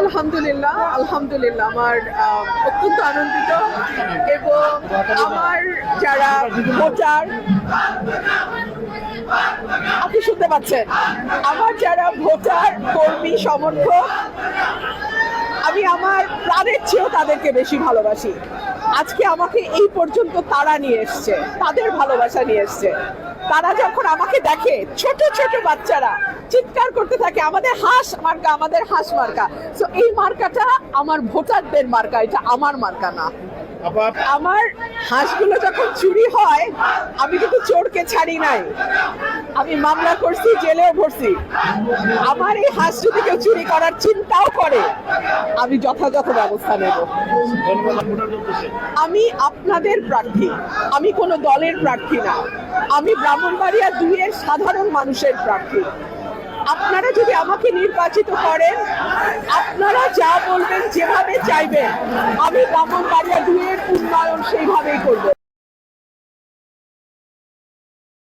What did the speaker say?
আলহামদুলিল্লাহ আলহামদুলিল্লাহ, আমার অত্যন্ত আনন্দিত এবং আমার যারা ভোটার আপনি শুনতে পাচ্ছেন, আমার যারা ভোটার কর্মী, সমর্থক, আমি আমার প্রাণের চেয়েও তাদেরকে বেশি ভালোবাসি। আজকে আমাকে এই পর্যন্ত তারা নিয়ে এসছে তাদের ভালোবাসা নিয়ে এসছে। তারা যখন আমাকে দেখে ছোট ছোট বাচ্চারা চিৎকার করতে থাকে আমাদের হাঁস মার্কা আমাদের হাঁস মার্কা। তো এই মার্কাটা আমার ভোটারদের মার্কা এটা আমার মার্কা না। আমার হাঁসগুলো যখন চুরি আমি কিন্তু চোরকে ছাড়ি নাই। আমি মামলা করছি, জেলেও ভরছি। আমার এই হাঁস যদি কেউ চুরি করার চিন্তাও করে, আমি যথাযথ ব্যবস্থা নেব। আমি আপনাদের প্রার্থী, আমি কোনো দলের প্রার্থী না। আমি ব্রাহ্মণবাড়িয়া দুইয়ের সাধারণ মানুষের প্রার্থী। আপনারা যদি আমাকে নির্বাচিত করেন, আপনারা যা বলবেন, যেভাবে চাইবেন, আমি ব্রাহ্মণবাড়িয়া দুই